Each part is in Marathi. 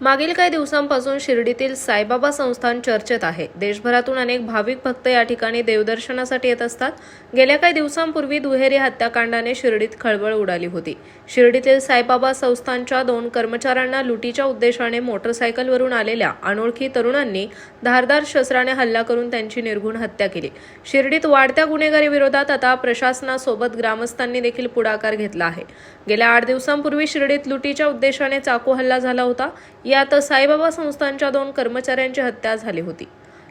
मागील काही दिवसांपासून शिर्डीतील साईबाबा संस्थान चर्चेत आहे. देशभरातून अनेक भाविक भक्त या ठिकाणी देवदर्शनासाठी येत असतात. गेल्या काही दिवसांपूर्वी दुहेरी हत्याकांडाने शिर्डीत खळबळ उडाली होती. शिर्डीतील साईबाबा संस्थानच्या दोन कर्मचाऱ्यांना लुटीच्या उद्देशाने मोटरसायकलवरून आलेल्या अनोळखी तरुणांनी धारदार शस्त्राने हल्ला करून त्यांची निर्घुण हत्या केली. शिर्डीत वाढत्या गुन्हेगारी विरोधात आता प्रशासनासोबत ग्रामस्थांनी देखील पुढाकार घेतला आहे. गेल्या आठ दिवसांपूर्वी शिर्डीत लुटीच्या उद्देशाने चाकू हल्ला झाला होता. यात साईबाबा संस्थांच्या दोन कर्मचाऱ्यांची हत्या झाली होती.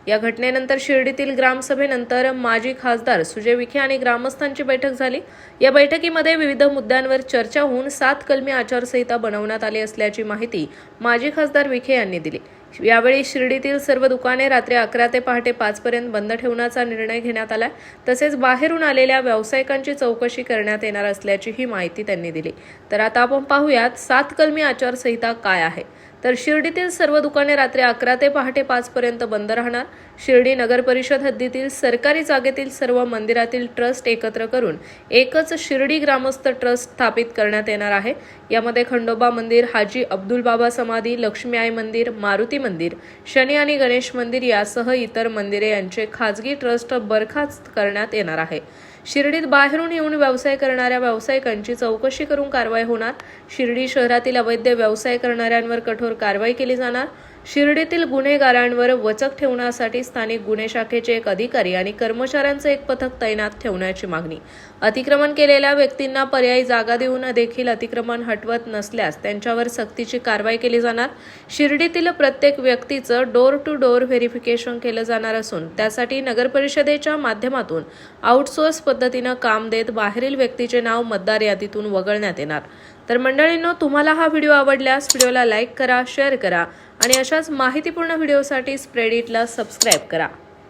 या घटनेनंतर शिर्डीतील ग्रामसभेनंतर माजी खासदार सुजय विखे आणि ग्रामस्थांची बैठक झाली. या बैठकीमध्ये विविध मुद्द्यांवर चर्चा होऊन सात कलमी आचारसंहिता बनवण्यात आली असल्याची माहिती माजी खासदार विखे यांनी दिली. यावेळी शिर्डीतील सर्व दुकाने रात्री अकरा ते पहाटे पाचपर्यंत बंद ठेवण्याचा निर्णय घेण्यात आला तसेच बाहेरून आलेल्या व्यावसायिकांची चौकशी करण्यात येणार असल्याची ही माहिती त्यांनी दिली. तर आता आपण पाहूयात सात कलमी आचारसंहिता काय आहे. तर शिर्डीतील सर्व दुकाने रात्री अकरा ते पहाटे पाचपर्यंत बंद राहणार. शिर्डी नगर परिषद हद्दीतील सरकारी जागेतील सर्व मंदिरातील ट्रस्ट एकत्र करून एकच शिर्डी ग्रामस्थ ट्रस्ट स्थापित करण्यात येणार आहे. यामध्ये खंडोबा मंदिर हाजी अब्दुल बाबा समाधी लक्ष्मी आई मंदिर मारुती मंदिर शनी आणि गणेश मंदिर यासह इतर मंदिरे यांचे खाजगी ट्रस्ट बरखास्त करण्यात येणार आहे. शिर्डीत बाहेरून येऊन व्यवसाय करणाऱ्या व्यावसायिकांची चौकशी करून कारवाई होणार. शिर्डी शहरातील अवैध व्यवसाय करणाऱ्यांवर कठोर कारवाई केली जाणार. शिर्डीतील गुन्हेगारांवर वचक ठेवण्यासाठी स्थानिक गुन्हे शाखेचे एक अधिकारी आणि कर्मचाऱ्यांचे एक पथक तैनात ठेवण्याची मागणी. अतिक्रमण केलेल्या व्यक्तींना पर्यायी जागा देऊन देखील अतिक्रमण हटवत नसल्यास त्यांच्यावर सक्तीची कारवाई केली जाणार. शिर्डीतील प्रत्येक व्यक्तीचं डोर टू डोर व्हेरिफिकेशन केलं जाणार असून त्यासाठी नगर परिषदेच्या माध्यमातून आउटसोर्स पद्धतीनं काम देत बाहेरील व्यक्तीचे नाव मतदार यादीतून वगळण्यात येणार. तर मंडळींनो तुम्हाला हा व्हिडिओ आवडल्यास व्हिडिओला लाईक करा शेअर करा आणि अशाच माहितीपूर्ण व्हिडिओसाठी स्प्रेडिटला सबस्क्राईब करा.